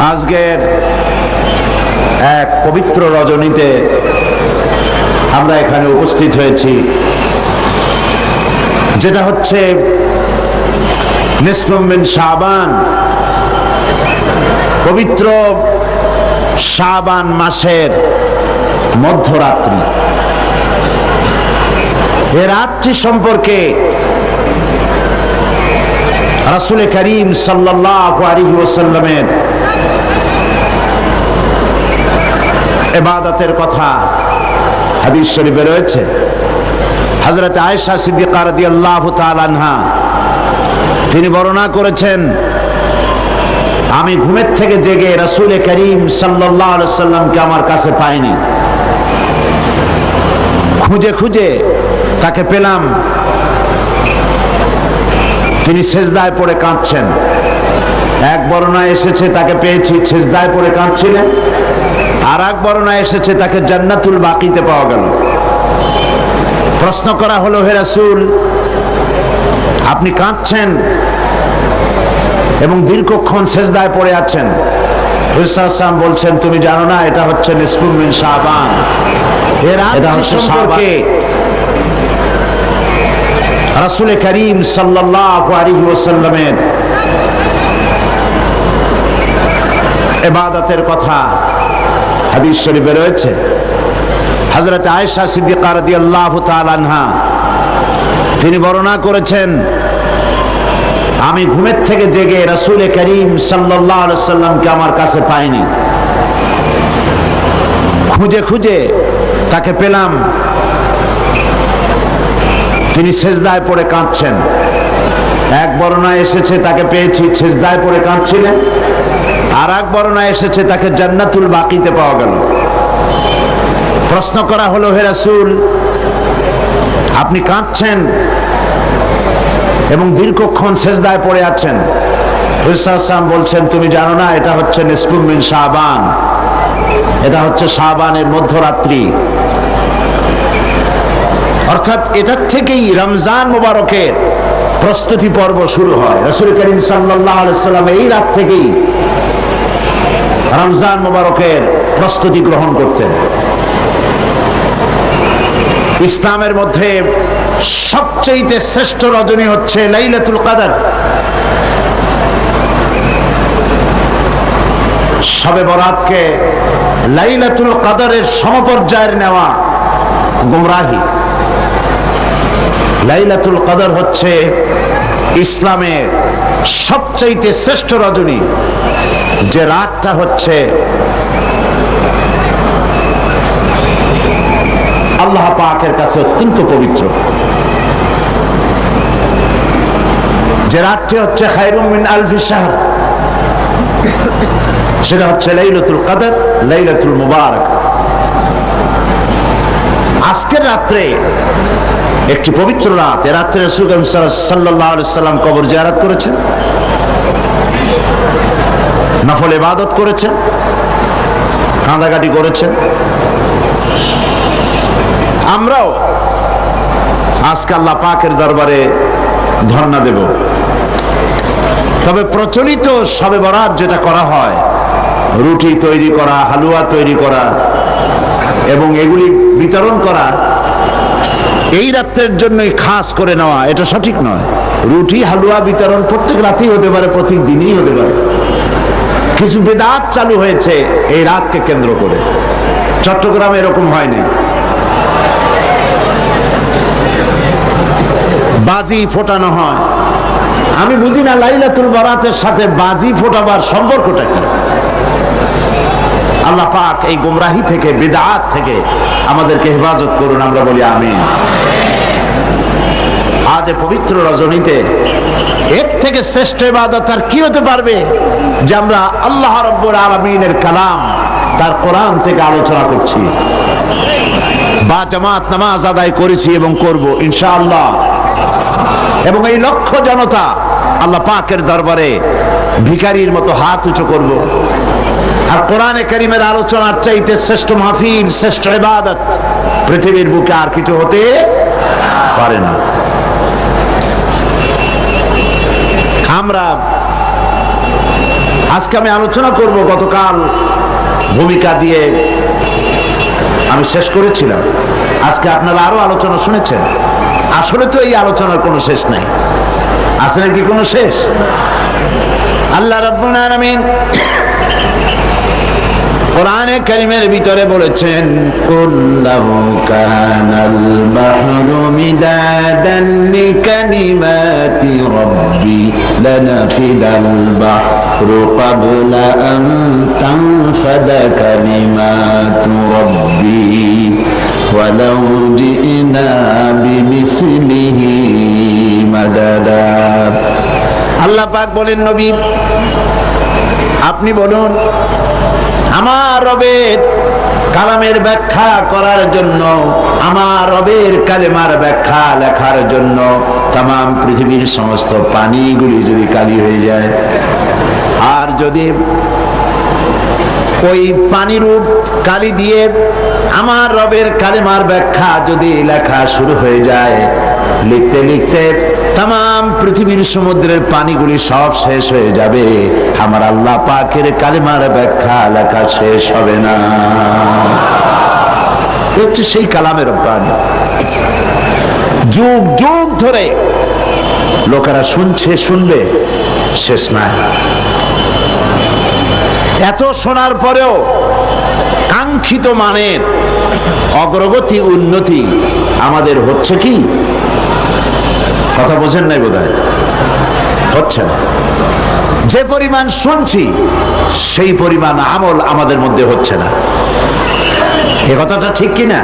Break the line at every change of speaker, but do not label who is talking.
আজকের এক পবিত্র রজনীতে আমরা এখানে উপস্থিত হয়েছি। যেটা হচ্ছে নিসমিন শাবান। পবিত্র শাবান মাসের মধ্যরাত্রি। এ রাত্রি সম্পর্কে রাসুল করিম সাল্লাহ আলহি ওসাল্লামের এবাদতের কথা হাদিস শরীফে রয়েছে। হজরত আয়েশা সিদ্দিকা রাদিয়াল্লাহু তাআলা আনহা, তিনি বর্ণনা করেছেন, আমি ঘুমের থেকে জেগে রাসূল করিম আলাইহি সাল্লামকে আমার কাছে পাইনি। খুঁজে খুঁজে তাকে পেলাম। তিনি সেজদায় পড়ে কাঁদছেন। এক বর্ণায় এসেছে, তাকে পেয়েছি, সেজদায় পড়ে কাঁদছিলেন। আর এক বর্ণায় এসেছে তাকে জান্নাতুল বাকিতে পাওয়া গেল। প্রশ্ন করা হলো হে রাসূল আপনি কাঁদছেন এবং দীর্ঘক্ষণ সেজদায় পড়ে আছেন। হুসাম বলছেন তুমি জানো না এটা হচ্ছে নিসফুমিন শাবান। এর এটা হচ্ছে সম্পর্কে রাসূল করিম সাল্লাল্লাহু আলাইহি ওয়াসাল্লামের ইবাদতের কথা হাদিস শরীফে রয়েছে। হযরত আয়েশা সিদ্দিকা রাদিয়াল্লাহু তাআলা আনহা, তিনি বর্ণনা করেছেন, আমি ঘুমের থেকে জেগে রাসূল করিম আলাইহি সাল্লামকে আমার কাছে পাইনি। খুঁজে খুঁজে তাকে পেলাম। তিনি সেজদায় পড়ে কাঁদছেন। এক বর্ণায় এসেছে, তাকে পেয়েছি, সেজদায় পড়ে কাঁদছিলেন। আর এক বর্ণায় এসেছে, তাকে জান্নাতুল বাকিতে পাওয়া গেল। প্রশ্ন করা হলো, হে রাসূল, আপনি কাঁদছেন এবং দীর্ঘক্ষণ সেজদায় পড়ে আছেন। হুসাম বলছেন, তুমি জানো না, এটা হচ্ছে নিসফুমিন শাবান। এটা হচ্ছে শাবানের মধ্যরাত্রি। অর্থাৎ এটার থেকেই রমজান মোবারকের প্রস্তুতি পর্ব শুরু হয়। রসুল করিম সাল্লাহ সাল্লাম এই রাত থেকেই রমজান মোবারকের প্রস্তুতি গ্রহণ করতেন। ইসলামের মধ্যে সবচেয়ে শ্রেষ্ঠ রজনী হচ্ছে লাইলাতুল কাদার। সবে বরাতকে লাইলাতুল কাদারের সমপর্যায়ের নেওয়া গুমরাহি। লাইলাতুল কাদার হচ্ছে ইসলামের সবচাইতে শ্রেষ্ঠ রজনী। যে রাতটা হচ্ছে, আল্লাহ পাকের কাছে অত্যন্ত পবিত্র। যে রাতটি হচ্ছে খায়রুমিন আলফি শাহর, সেটা হচ্ছে লাইলাতুল কাদার, লাইলাতুল মুবারক। আজকের রাত্রে একটি পবিত্র রাত, এ রাত্রে রসুল সাল্লাহ সাল্লাম কবর জিয়ারাত করেছেন। নফল ইবাদত করেছেন, কাঁদাকাটি করেছেন। আমরাও আজকে আল্লাহ পাকের দরবারে ধর্ণা দেব। তবে প্রচলিত সবে বরাত যেটা করা হয়, রুটি তৈরি করা, হালুয়া তৈরি করা এবং এগুলি বিতরণ করা, এই রাত্রের জন্যই খাস করে নেওয়া, এটা সঠিক নয়। রুটি, হালুয়া বিতরণ প্রত্যেক রাতেই হতে পারে প্রত্যেক দিনই হতে পারে। কিছু বেদাত চালু হয়েছে এই রাতকে কেন্দ্র করে। চট্টগ্রামে এরকম হয়নি। বাজি ফোটানো হয়। আমি বুঝি না লাইলাতুল বরাতের সাথে বাজি ফোটাবার সম্পর্কটা কি? আল্লাহ পাক এই গুমরাহি থেকে, বেদাত থেকে আমাদেরকে হেফাজত করুন, আমরা বলি আমি আজ পবিত্র রজনীতে এর থেকে শ্রেষ্ঠ ইবাদত আর কি হতে পারবে? যে আমরা আল্লাহ রব্বুর আলমিনের কালাম তার কোরআন থেকে আলোচনা করছি। বা জামাত নামাজ আদায় করেছি এবং করব, ইনশাআল্লাহ। এবং এই লক্ষ জনতা আল্লাহ পাকের দরবারে ভিকারির মতো হাত উঁচু করব। আর কোরআনে করিমের আলোচনার চাইতে শ্রেষ্ঠ মাহফিল, শ্রেষ্ঠ ইবাদত পৃথিবীর বুকে আর কিছু হতে পারে না। আমরা আজকে আমি আলোচনা করব গতকাল ভূমিকা দিয়ে। আমি শেষ করেছিলাম। আজকে আপনারা আরও আলোচনা শুনেছেন। আসলে তো এই আলোচনার কোনো শেষ নাই। আছে নাকি কোনো শেষ? আল্লাহ রব্বুল কোরআনে কারিমের ভিতরে বলেছেন কুল্লাহু কানাল রাব্বি লানাফিদাল বাহরু ক্বাবলা আন তানফাদা কালিমাতু রাব্বি ولو جئنا بمثله مددا আল্লাহ পাক বলেন নবী আপনি বলুন আমার রবের কালামের ব্যাখ্যা করার জন্য, আমার রবের কালেমার ব্যাখ্যা লেখার জন্য তাম পৃথিবীর সমস্ত পানিগুলি যদি কালি হয়ে যায়। আর যদি ওই পানিরূপ কালি দিয়ে আমার রবের কালেমার ব্যাখ্যা যদি লেখা শুরু হয়ে যায়, লিখতে লিখতে তাম পৃথিবীর সমুদ্রের পানিগুলি সব শেষ হয়ে যাবে। আমার আল্লাহ পাকের কালেমার ব্যাখ্যা লেখা শেষ হবে না। হচ্ছে সেই কালামের পানি যুগ যুগ ধরে লোকেরা শুনছে, শুনবে, শেষ নাই। এত শোনার পরেও কাঙ্ক্ষিত মানের অগ্রগতি, উন্নতি আমাদের হচ্ছে কি? কথা বোঝেন নাই বোধ হচ্ছে না। যে পরিমাণ শুনছি, সেই পরিমাণ আমল আমাদের মধ্যে হচ্ছে না। এ কথাটা ঠিক কি না